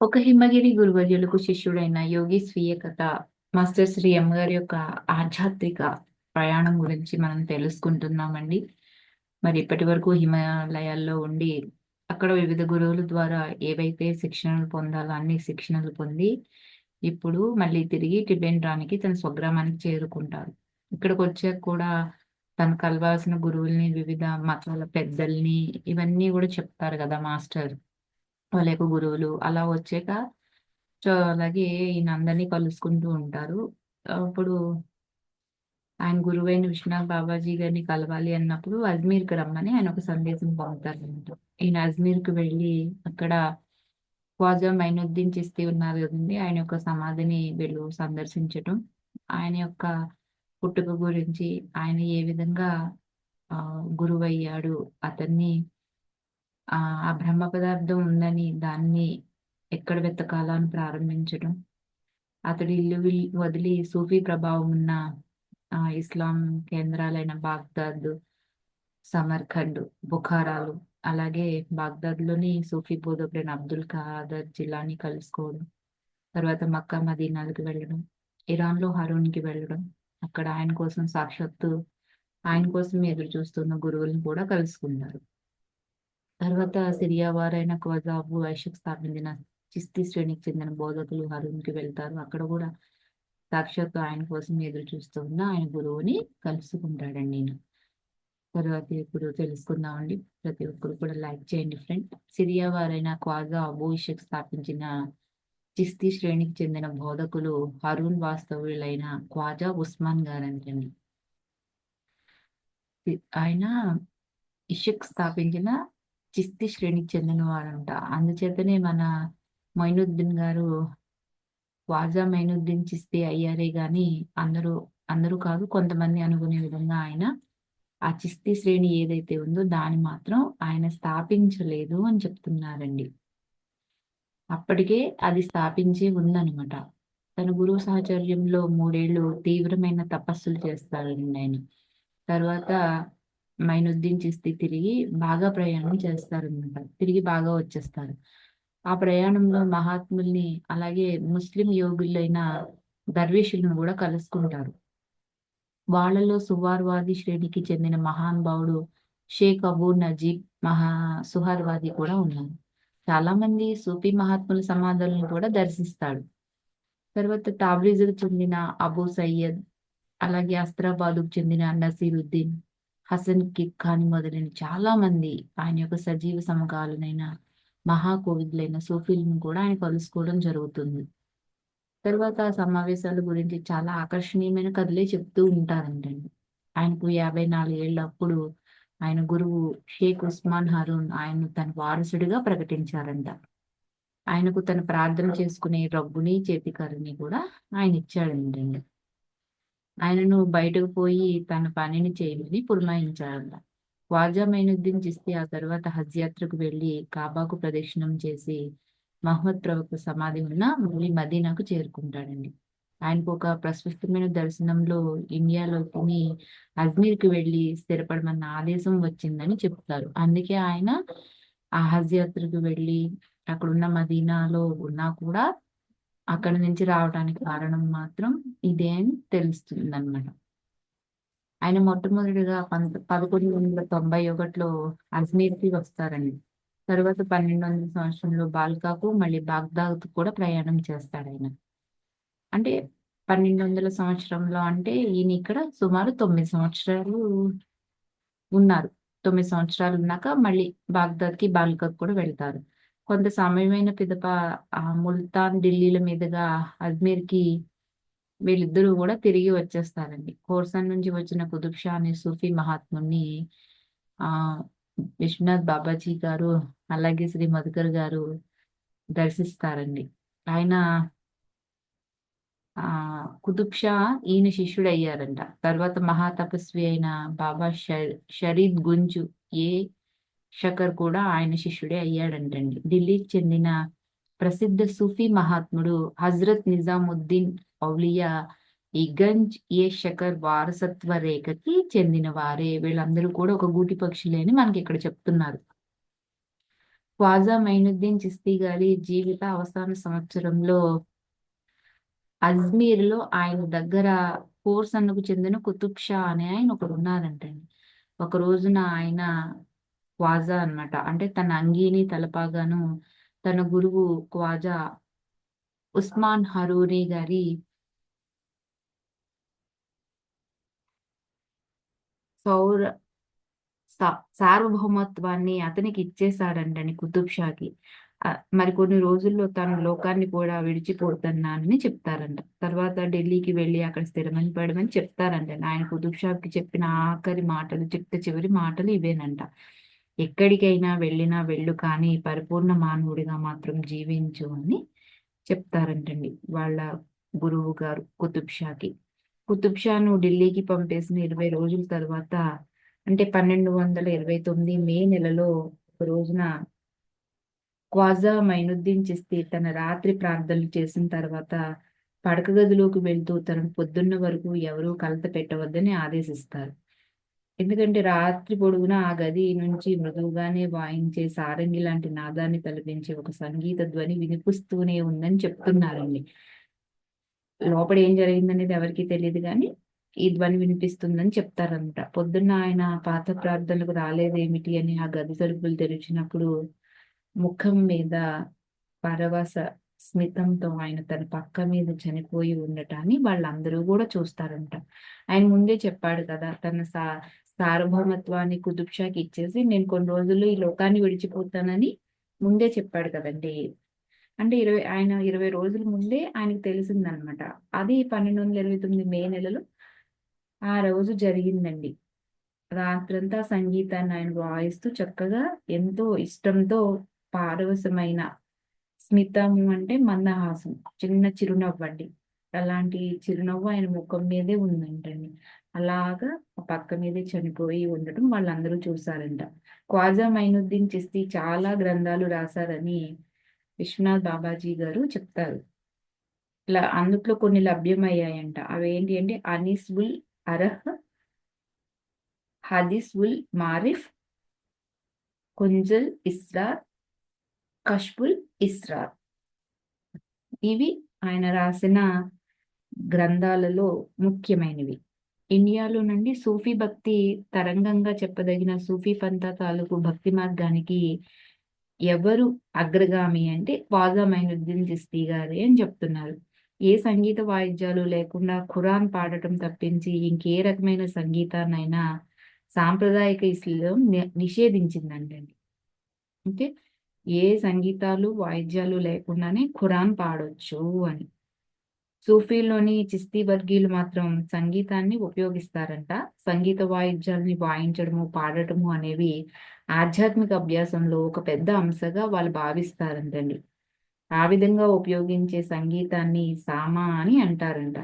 ఒక హిమగిరి గురువర్యులకు శిష్యుడైన యోగి స్వీయ కథ మాస్టర్ శ్రీ ఎం గారి యొక్క ఆధ్యాత్మిక ప్రయాణం గురించి మనం తెలుసుకుంటున్నామండి మరి ఇప్పటి వరకు హిమాలయాల్లో ఉండి అక్కడ వివిధ గురువుల ద్వారా ఏవైతే శిక్షణలు పొందాలో అన్ని శిక్షణలు పొంది ఇప్పుడు మళ్ళీ తిరిగి టిబెట్ రానికి తన స్వగ్రామానికి చేరుకుంటారు. ఇక్కడికి వచ్చాక కూడా తనకు కలవాల్సిన గురువుల్ని వివిధ మతాల పెద్దల్ని ఇవన్నీ కూడా చెప్తారు కదా మాస్టర్. వాళ్ళ యొక్క గురువులు అలా వచ్చాక సో అలాగే ఈయన అందరినీ కలుసుకుంటూ ఉంటారు. అప్పుడు ఆయన గురువైన విశ్వనాథ్ బాబాజీ గారిని కలవాలి అన్నప్పుడు అజ్మీర్కి రమ్మని ఆయన ఒక సందేశం పంపుతారు ఈయన అజ్మీర్కి వెళ్ళి అక్కడ ఖ్వాజా మైనుద్దీన్ చిస్తీ ఉన్నారు కదండి ఆయన యొక్క సమాధిని వీళ్ళు సందర్శించటం. ఆయన యొక్క పుట్టుక గురించి ఆయన ఏ విధంగా ఆ గురువయ్యాడు అతన్ని ఆ బ్రహ్మ పదార్థం ఉందని దాన్ని ఎక్కడ వెతకాలని ప్రారంభించడం. అతడి ఇల్లు వదిలి సూఫీ ప్రభావం ఉన్న ఆ ఇస్లాం కేంద్రాలైన బాగ్దాద్ సమర్ఖండ్ బుఖారాలు అలాగే బాగ్దాద్లోని సూఫీ బోధకుడైన అబ్దుల్ ఖాదర్ జిల్లాని కలుసుకోవడం. తర్వాత మక్కా మదీనాలకు వెళ్ళడం. ఇరాన్లో హరూన్కి హరూన్కి వెళ్ళడం. అక్కడ ఆయన కోసం సాక్షాత్తు ఆయన కోసం ఎదురు చూస్తున్న గురువులను కూడా కలుసుకున్నారు. తర్వాత సిరియా వారైన క్వజాబు ఐషక్ స్థాపించిన చిస్తీ శ్రేణికి చెందిన బోధకులు హరూన్కి వెళ్తారు. అక్కడ కూడా సాక్షాత్తు ఆయన కోసం ఎదురు చూస్తూ ఉన్న ఆయన గురువుని కలుసుకుంటాడండి నేను తర్వాత ఇప్పుడు తెలుసుకుందామండి. ప్రతి ఒక్కరు కూడా లైక్ చేయండి ఫ్రెండ్. సిరియా వారైన క్వాజా అబూ ఇషక్ స్థాపించిన చిస్తీ శ్రేణికి చెందిన బోధకులు హరూన్ వాస్తవులైన క్వాజా ఉస్మాన్ గారంటండి ఆయన ఇషక్ స్థాపించిన చిస్తి శ్రేణికి చెందినవాడంట అందుచేతనే మన మైనుద్దీన్ గారు వాజా మైనుద్దీన్ చిస్తి అయ్యారే గాని అందరూ అందరూ కాదు కొంతమంది అనుకునే విధంగా ఆయన ఆ చిస్తి శ్రేణి ఏదైతే ఉందో దాన్ని మాత్రం ఆయన స్థాపించలేదు అని చెప్తున్నారండి. అప్పటికే అది స్థాపించి ఉందనమాట తన గురువు సహచర్యంలో మూడేళ్ళు తీవ్రమైన తపస్సులు చేస్తాడండి ఆయన. తర్వాత మైనుద్దీన్ చిస్తి తిరిగి బాగా ప్రయాణం చేస్తారనమాట తిరిగి బాగా వచ్చేస్తారు. ఆ ప్రయాణంలో మహాత్ముల్ని అలాగే ముస్లిం యోగులైన దర్వేషులను కూడా కలుసుకుంటారు. వాళ్ళలో సువార్వాది శ్రేణికి చెందిన మహానుభావుడు షేక్ అబూ నజీబ్ మహా సుహార్వాది కూడా ఉన్నారు. చాలా మంది సూఫీ మహాత్ముల సమాధులను కూడా దర్శిస్తాడు తర్వాత తాబ్రీజుకు చెందిన అబూ సయ్యద్ అలాగే అస్త్రాబాదుకు చెందిన నసీరుద్దీన్ హసన్ కిక్ ఖాన్ మొదలైన చాలా మంది ఆయన యొక్క సజీవ సమకాలనైన మహాకోవిదులైన సూఫీలను కూడా ఆయన కలుసుకోవడం జరుగుతుంది. తర్వాత ఆ సమావేశాల గురించి చాలా ఆకర్షణీయమైన కథలే చెప్తూ ఉంటారంటండి ఆయనకు యాభై నాలుగేళ్ళ అప్పుడు ఆయన గురువు షేక్ ఉస్మాన్ హరూన్ ఆయన్ను తన వారసుడిగా ప్రకటించారంట. ఆయనకు తన ప్రార్థన చేసుకునే రబ్బుని చేతికర్రని కూడా ఆయన ఇచ్చాడంటండి. ఆయనను బయటకు పోయి తన పనిని చేయమని పురమాయించాడంట వాజా మైనుద్దీన్ చిస్తే ఆ తర్వాత హజ్ యాత్రకు వెళ్ళి కాబాకు ప్రదక్షిణం చేసి మహమ్మద్ ప్రవక్త సమాధి ఉన్న మళ్ళీ మదీనాకు చేరుకుంటాడండి. ఆయనకు ఒక ప్రశస్తమైన దర్శనంలో ఇండియాలోకి అజ్మీర్కి వెళ్ళి స్థిరపడమన్న ఆదేశం వచ్చిందని చెప్తారు. అందుకే ఆయన ఆ హజ్ యాత్రకు వెళ్ళి అక్కడున్న మదీనాలో ఉన్నా కూడా అక్కడ నుంచి రావడానికి కారణం మాత్రం ఇదే అని తెలుస్తుంది అనమాట ఆయన మొట్టమొదటిగా పంత పదకొండు వందల తొంభై ఒకటిలో అజ్మీర్కి వస్తారండి. తర్వాత పన్నెండు వందల సంవత్సరంలో బాల్కాకు మళ్ళీ బాగ్దాద్ కూడా ప్రయాణం చేస్తాడు ఆయన. అంటే పన్నెండు వందల సంవత్సరంలో అంటే ఈయన ఇక్కడ సుమారు తొమ్మిది సంవత్సరాలు ఉన్నారు. తొమ్మిది సంవత్సరాలు ఉన్నాక మళ్ళీ బాగ్దాద్కి బాల్కాకు కూడా వెళ్తారు. కొంత సమయమైన పిదప ఆ ముల్తాన్ ఢిల్లీల మీదుగా అజ్మీర్కి వీళ్ళిద్దరూ కూడా తిరిగి వచ్చేస్తారండి. కోర్సన్ నుంచి వచ్చిన కుతుబ్ షా అనే సూఫీ మహాత్ముని ఆ విశ్వనాథ్ బాబాజీ గారు అలాగే శ్రీ మధుకర్ గారు దర్శిస్తారండి. ఆయన ఆ కుతుబ్ షా ఈయన శిష్యుడు అయ్యారంట తర్వాత మహాతపస్వి అయిన బాబా షరీద్ గుంజు ఏ షకర్ కూడా ఆయన శిష్యుడే అయ్యాడంటండి. ఢిల్లీకి చెందిన ప్రసిద్ధ సూఫీ మహాత్ముడు హజరత్ నిజాముద్దీన్ ఔలియా ఈ గంజ్ ఏ షకర్ వారసత్వ రేఖకి చెందిన వారే వీళ్ళందరూ కూడా ఒక గూటి పక్షులే అని మనకి ఇక్కడ చెప్తున్నారు. ఖ్వాజా మైనుద్దీన్ చిస్తీ గారి జీవిత అవసాన సంవత్సరంలో అజ్మీర్లో ఆయన దగ్గర కోర్సన్నుకు చెందిన కుతుబ్ షా అనే ఆయన ఒకడు ఉన్నారంటండి. ఒక రోజున ఆయన ఖ్వాజా అన్నమాట. అంటే తన అంగీని తలపాగాను తన గురువు ఖ్వాజా ఉస్మాన్ హరూరి గారి సౌర సార్వభౌమత్వాన్ని అతనికి ఇచ్చేశాడంటండి కుతుబ్ షాకి. మరి కొన్ని రోజుల్లో తన లోకాన్ని కూడా విడిచిపోతున్నానని చెప్తారంట. తర్వాత ఢిల్లీకి వెళ్ళి అక్కడ స్థిరమని పడమని చెప్తారంట. ఆయన కుతుబ్ షాకి చెప్పిన ఆఖరి మాటలు చెప్తే చివరి మాటలు ఇవేనంట. ఎక్కడికైనా వెళ్ళినా వెళ్ళు కానీ పరిపూర్ణ మానవుడిగా మాత్రం జీవించు అని చెప్తారంటండి వాళ్ళ గురువు గారు కుతుబ్ షాకి కుతుబ్ షాను ఢిల్లీకి పంపేసిన ఇరవై రోజుల తర్వాత అంటే పన్నెండు వందల ఇరవై తొమ్మిది మే నెలలో ఒక రోజున క్వాజా మైనుద్దీన్ చిస్తీ తన రాత్రి ప్రార్థనలు చేసిన తర్వాత పడక గదిలోకి వెళ్తూ తనను పొద్దున్న వరకు ఎవరూ కలత పెట్టవద్దని ఆదేశిస్తారు. ఎందుకంటే రాత్రి పొడుగునా ఆ గది నుంచి మృదువుగానే వాయించే సారంగి లాంటి నాదాన్ని తలపించే ఒక సంగీత ధ్వని వినిపిస్తూనే ఉందని చెప్తున్నారండి. లోపల ఏం జరిగిందనేది ఎవరికీ తెలియదు కానీ ఈ ధ్వని వినిపిస్తుందని చెప్తారంట. పొద్దున్న ఆయన పాత ప్రార్థనలకు రాలేదేమిటి అని ఆ గది తలుపులు తెరిచినప్పుడు ముఖం మీద పరవశ స్మితంతో ఆయన తన పక్క మీద చనిపోయి ఉండటాన్ని వాళ్ళందరూ కూడా చూస్తారంట. ఆయన ముందే చెప్పాడు కదా తన సా సార్వభౌమత్వాన్ని కుతుబ్ షాకి ఇచ్చేసి నేను కొన్ని రోజులు ఈ లోకాన్ని విడిచిపోతానని ముందే చెప్పాడు కదండి. అంటే ఇరవై ఆయన ఇరవై రోజుల ముందే ఆయనకు తెలిసిందనమాట. అది పన్నెండు వందల ఇరవై తొమ్మిది మే నెలలో ఆ రోజు జరిగిందండి. రాత్రంతా సంగీతాన్ని ఆయన వాయిస్తూ చక్కగా ఎంతో ఇష్టంతో పారవశమైన స్మితము అంటే మందహాసం చిన్న చిరునవ్వు అండి అలాంటి చిరునవ్వు ఆయన ముఖం మీదే ఉందంటండి. అలాగా పక్క మీదే చనిపోయి ఉండటం వాళ్ళందరూ చూశారంట. ఖ్వాజా మైనుద్దీన్ చిస్తీ చాలా గ్రంథాలు రాశారని విశ్వనాథ్ బాబాజీ గారు చెప్తారు. ఇలా అందుట్లో కొన్ని లభ్యమయ్యాయంట. అవి ఏంటి అంటే అనీస్ ఉల్ అరహ్ హదీస్ ఉల్ మారిఫ్ కుంజల్ ఇస్రార్ కష్బుల్ ఇస్రార్. ఇవి ఆయన రాసిన గ్రంథాలలో ముఖ్యమైనవి. ఇండియాలో నుండి సూఫీ భక్తి తరంగంగా చెప్పదగిన సూఫీ పంత తాలూకు భక్తి మార్గానికి ఎవరు అగ్రగామి అంటే ఖ్వాజా మైనుద్దీన్ గారే అని చెప్తున్నారు. ఏ సంగీత వాయిద్యాలు లేకుండా ఖురాన్ పాడటం తప్పించి ఇంకే రకమైన సంగీతాన్నైనా సాంప్రదాయక ఇస్లాం ని- నిషేధించిందంటండి. ఓకే? ఏ సంగీతాలు వాయిద్యాలు లేకుండానే ఖురాన్ పాడొచ్చు అని. సూఫీలోని చిస్తీ వర్గీయులు మాత్రం సంగీతాన్ని ఉపయోగిస్తారంట. సంగీత వాయిద్యాలని వాయించడము పాడటము అనేవి ఆధ్యాత్మిక అభ్యాసంలో ఒక పెద్ద అంశగా వాళ్ళు భావిస్తారంటండి. ఆ విధంగా ఉపయోగించే సంగీతాన్ని సామా అని అంటారంట.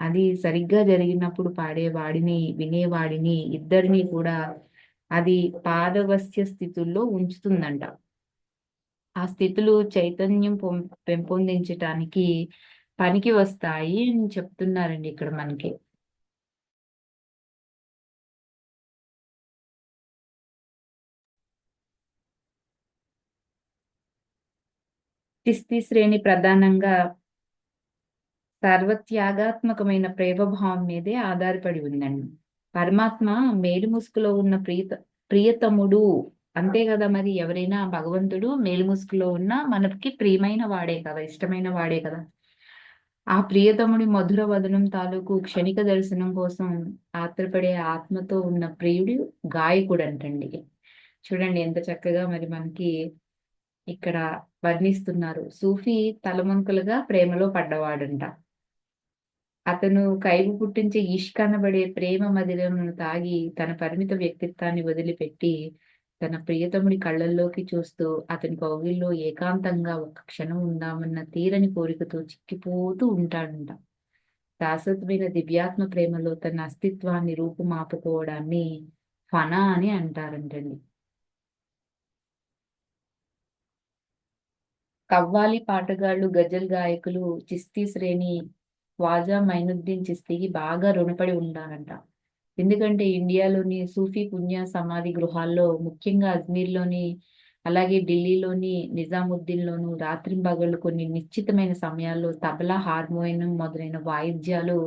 అది సరిగ్గా జరిగినప్పుడు పాడేవాడిని వినేవాడిని ఇద్దరిని కూడా అది పాదవస్య స్థితుల్లో ఉంచుతుందంట. ఆ స్థితులు చైతన్యం పొం- పెంపొందించటానికి పనికి వస్తాయి అని చెప్తున్నారండి ఇక్కడ మనకి. తిస్తి శ్రేణి ప్రధానంగా సర్వత్యాగాత్మకమైన ప్రేమభావం మీదే ఆధారపడి ఉందండి. పరమాత్మ మేలు ముసుగులో ఉన్న ప్రియత ప్రియతముడు. అంతే కదా మరి ఎవరైనా భగవంతుడు మేలు ముసుగులో ఉన్న మనకి ప్రియమైన వాడే కదా ఇష్టమైన వాడే కదా. ఆ ప్రియతముడి మధుర వదనం తాలూకు క్షణిక దర్శనం కోసం ఆత్రపడే ఆత్మతో ఉన్న ప్రియుడు గాయకుడు అంటండి చూడండి ఎంత చక్కగా మరి మనకి ఇక్కడ వర్ణిస్తున్నారు. సూఫీ తలమునకలుగా ప్రేమలో పడ్డవాడంట. అతను కైపు పుట్టించే ఇష్క్ అనబడే ప్రేమ మదిరమును తాగి తన పరిమిత వ్యక్తిత్వాన్ని వదిలిపెట్టి తన ప్రియతముడి కళ్ళల్లోకి చూస్తూ అతని కౌగిల్లో ఏకాంతంగా ఒక్క క్షణం ఉందామన్న తీరని కోరికతో చిక్కిపోతూ ఉంటాడంట. శాశ్వతమైన దివ్యాత్మ ప్రేమలో తన అస్తిత్వాన్ని రూపుమాపుకోవడాన్ని ఫనా అని అంటారంటండి. కవ్వాలి పాటగాళ్ళు గజల్ గాయకులు చిస్తీ శ్రేణి ఖ్వాజా మైనుద్దీన్ చిస్తీకి బాగా రుణపడి ఉండాలంట. ఎందుకంటే ఇండియాలోని సూఫీ పుణ్య సమాధి గృహాల్లో ముఖ్యంగా అజ్మీర్లోని అలాగే ఢిల్లీలోని నిజాముద్దీన్‌లోను రాత్రింబగళ్ళు కొన్ని నిశ్చితమైన సమయాల్లో తబలా, హార్మోనియం మొదలైన వాయిద్యాలు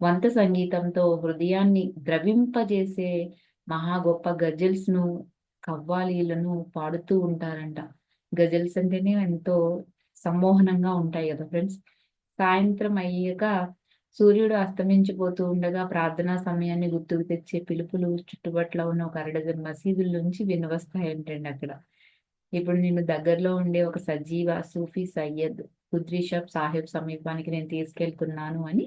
వంత సంగీతంతో హృదయాన్ని ద్రవింపజేసే మహా గొప్ప గజల్స్‌ను, కవ్వాలీలను పాడుతూ ఉంటారంట. గజల్స్ అంటేనే ఎంతో సమ్మోహనంగా ఉంటాయి కదా ఫ్రెండ్స్. సాయంత్రం అయ్యాక సూర్యుడు అస్తమించిపోతూ ఉండగా ప్రార్థనా సమయాన్ని గుర్తుకు తెచ్చే పిలుపులు చుట్టుపట్ల ఉన్న ఒక అరడజన్ మసీదుల నుంచి వినవస్తాయంటండి అక్కడ. ఇప్పుడు నేను దగ్గరలో ఉండే ఒక సజీవ సూఫీ సయ్యద్ ఖుద్రీ సాహెబ్ సమీపానికి నేను తీసుకెళ్తున్నాను అని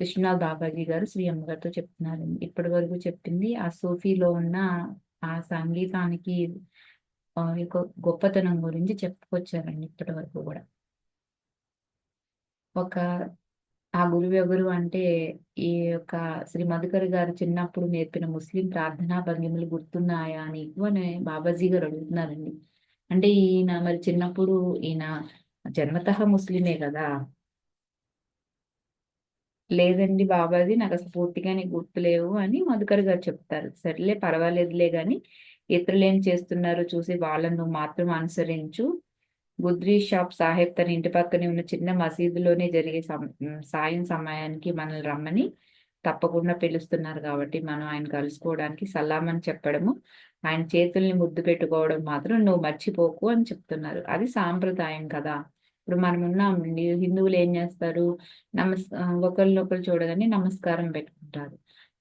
విశ్వనాథ్ బాబాజీ గారు శ్రీ అమ్మగారితో చెప్తున్నారండి. ఇప్పటి వరకు చెప్పింది ఆ సూఫీలో ఉన్న ఆ సంగీతానికి యొక్క గొప్పతనం గురించి చెప్పుకొచ్చారండి ఇప్పటి వరకు కూడా ఒక ఆ గురువు ఎవరు అంటే ఈ యొక్క శ్రీ మధుకర్ గారు చిన్నప్పుడు నేర్పిన ముస్లిం ప్రార్థనా భంగిమలు గుర్తున్నాయా నీకు అని బాబాజీ గారు అడుగుతున్నారండి. అంటే ఈయన మరి చిన్నప్పుడు ఈయన జన్మతః ముస్లిమే కదా లేదండి బాబాజీ నాకు అసలు పూర్తిగా నీకు గుర్తులేవు అని మధుకర్ గారు చెప్తారు. సర్లే పర్వాలేదులే కానీ ఇతరులు ఏం చేస్తున్నారో చూసి వాళ్ళను మాత్రం అనుసరించు. గుద్రీ షాప్ సాహెబ్ తన ఇంటి పక్కనే ఉన్న చిన్న మసీదులోనే జరిగే సాయం సమయానికి మనల్ని రమ్మని తప్పకుండా పిలుస్తున్నారు కాబట్టి మనం ఆయన కలుసుకోవడానికి సలాం అని చెప్పడము, ఆయన చేతుల్ని ముద్దు పెట్టుకోవడం మాత్రం నువ్వు మర్చిపోకు అని చెప్తున్నారు. అది సాంప్రదాయం కదా! ఇప్పుడు మనం ఉన్నామండి హిందువులు ఏం చేస్తారు నమస్ ఒకరినొకరు చూడగానే నమస్కారం పెట్టుకుంటారు.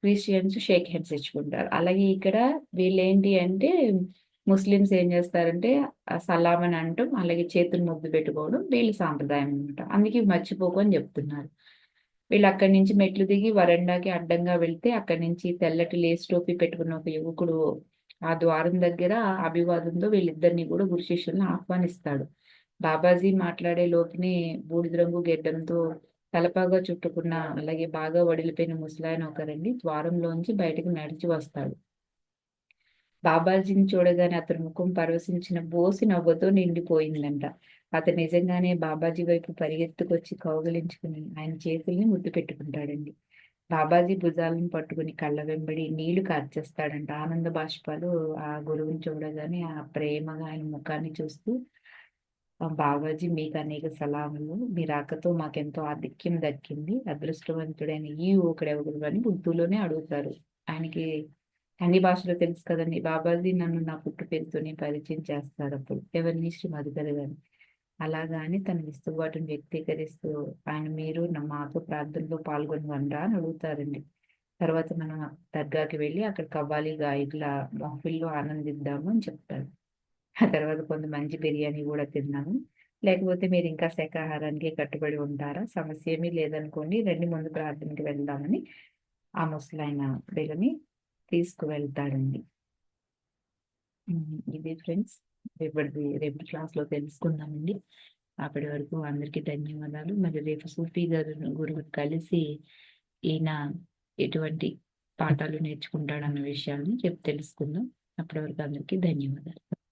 క్రిస్టియన్స్ షేక్ హ్యాండ్స్ ఇచ్చుకుంటారు. అలాగే ఇక్కడ వీళ్ళేంటి అంటే ముస్లిమ్స్ ఏం చేస్తారంటే సలాం అని అనటం, అలాగే చేతులు ముద్దు పెట్టుకోవడం వీళ్ళ సాంప్రదాయం అనమాట అందుకే మర్చిపోకు అని చెప్తున్నారు వీళ్ళు అక్కడి నుంచి మెట్లు దిగి వరండాకి అడ్డంగా వెళ్తే అక్కడి నుంచి తెల్లటి లేస్ టోపీ పెట్టుకున్న ఒక యువకుడు ఆ ద్వారం దగ్గర అభివాదంతో వీళ్ళిద్దరిని కూడా గురు శిష్యులను ఆహ్వానిస్తాడు. బాబాజీ మాట్లాడే లోపునే బూడిద రంగు గెడ్డంతో తలపాగా చుట్టుకున్న అలాగే బాగా వడిలిపోయిన ముసలాయన ఒకరండి ద్వారంలోంచి బయటకు నడిచి వస్తాడు. బాబాజీని చూడగానే అతని ముఖం పరవశించిన బోసి నవ్వుతో నిండిపోయిందంట. అతను నిజంగానే బాబాజీ వైపు పరిగెత్తుకొచ్చి కౌగలించుకుని ఆయన చేతుల్ని ముద్దు పెట్టుకుంటాడండి. బాబాజీ భుజాలను పట్టుకుని కళ్ళ వెంబడి నీళ్ళు కార్చేస్తాడంట. ఆనంద బాష్పాలు ఆ గురువుని చూడగానే ఆ ప్రేమగా ఆయన ముఖాన్ని చూస్తూ బాబాజీ మీకు అనేక సలాములు. మీ రాకతో మాకెంతో ఆధిక్యం దక్కింది. అదృష్టవంతుడైన ఈ యువకుడెవరు అని బుద్ధులోనే అడుగుతారు. ఆయనకి అన్ని భాషలు తెలుసు కదండీ! బాబాజీ నన్ను నా పుట్టు పేరుతోనే పరిచయం చేస్తారప్పుడు. ఎవరిని? శ్రీ మధుకర్ గారు అలాగా అని తన విస్తుబాటును వ్యక్తీకరిస్తూ ఆయన మీరు నా మాతో ప్రార్థనలో పాల్గొనగలరా అని అడుగుతారండి. తర్వాత మనం దర్గాకి వెళ్ళి అక్కడ కవ్వాలి గాయకుల మహఫిల్‌లో ఆనందిద్దాము అని చెప్తారు. ఆ తర్వాత కొంత మంచి బిర్యానీ కూడా తిన్నాము. లేకపోతే మీరు ఇంకా శాఖాహారానికి కట్టుబడి ఉంటారా? సమస్య ఏమీ లేదనుకోండి. రండి ముందు ప్రార్థనకి వెళ్దామని ఆ ముసలాయన పిల్లని తీసుకువెళ్తాడండి. ఇది ఫ్రెండ్స్ రేపటిది రేపటి క్లాస్‌లో తెలుసుకుందామండి. అప్పటి వరకు అందరికీ ధన్యవాదాలు. మరి రేపు సూఫీ గారు గురువుని కలిసి ఈయన ఎటువంటి పాఠాలు నేర్చుకుంటాడన్న విషయాన్ని రేపు తెలుసుకుందాం. అప్పటి వరకు అందరికీ ధన్యవాదాలు.